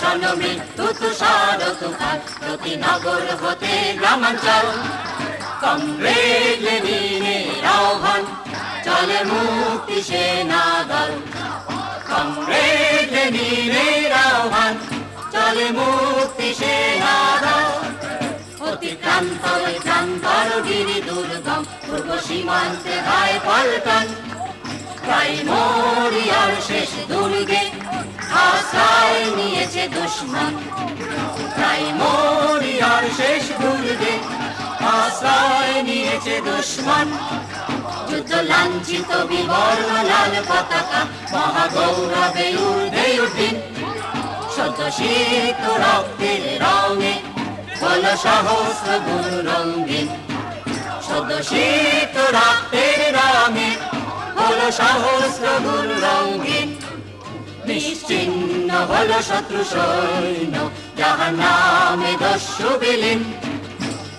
জনমৃত্যু তুষার তুফান প্রতি নগর হতে গ্রামাঞ্চল। আহ্বান চলে মুক্তি সেনা দল কমরেড লেনিনের আহ্বান চলে মুক্তি সেনা দল ক্রান্তর গিরি দুর্গম, পূর্ব সীমান্তে হয় শেষ দুর্গে দুশ্মন। প্রাইমোরিয়ার শেষ দুর্গে আশ্রয় নিয়েছে দুশ্মন। যুদ্ধ লাঞ্ছিত বিবর্ণ লাল পতাকা মহাগৌরবে উর্ধে উঠিন। সদ্য শীত রক্তের রঙে হলো সহস্র গুণ রঙ্গিন। সদ্য শীত রক্তের রঙে হলো সহস্র গুণ রঙ্গিন। নিশ্চিন্ন হলো শত্রু সৈন্য যাহার নামে দস্যু বিলীন।